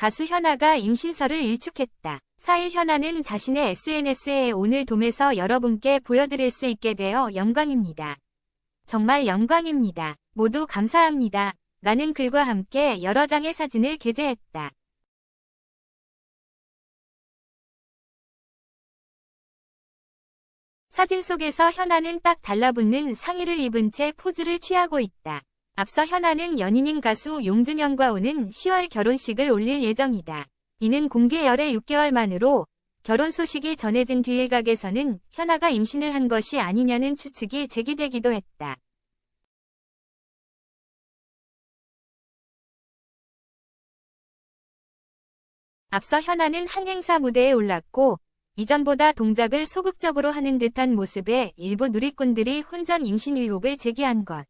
가수 현아가 임신설을 일축했다. 4일 현아는 자신의 SNS에 오늘 돔에서 여러분께 보여드릴 수 있게 되어 영광입니다. 정말 영광입니다. 모두 감사합니다. 라는 글과 함께 여러 장의 사진을 게재했다. 사진 속에서 현아는 딱 달라붙는 상의를 입은 채 포즈를 취하고 있다. 앞서 현아는 연인인 가수 용준영과 오는 10월 결혼식을 올릴 예정이다. 이는 공개 열애 6개월 만으로 결혼 소식이 전해진 뒤 일각에서는 현아가 임신을 한 것이 아니냐는 추측이 제기되기도 했다. 앞서 현아는 한 행사 무대에 올랐고 이전보다 동작을 소극적으로 하는 듯한 모습에 일부 누리꾼들이 혼전 임신 의혹을 제기한 것.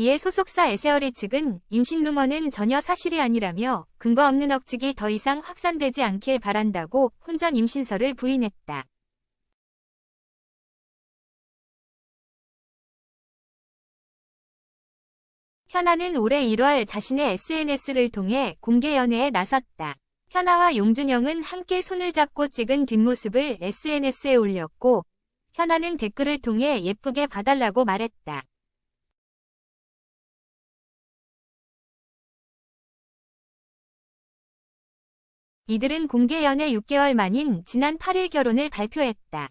이에 소속사 에세어리 측은 임신 루머는 전혀 사실이 아니라며 근거 없는 억측이 더 이상 확산되지 않길 바란다고 혼전 임신설을 부인했다. 현아는 올해 1월 자신의 SNS를 통해 공개 연애에 나섰다. 현아와 용준영은 함께 손을 잡고 찍은 뒷모습을 SNS에 올렸고 현아는 댓글을 통해 예쁘게 봐달라고 말했다. 이들은 공개 연애 6개월 만인 지난 8일 결혼을 발표했다.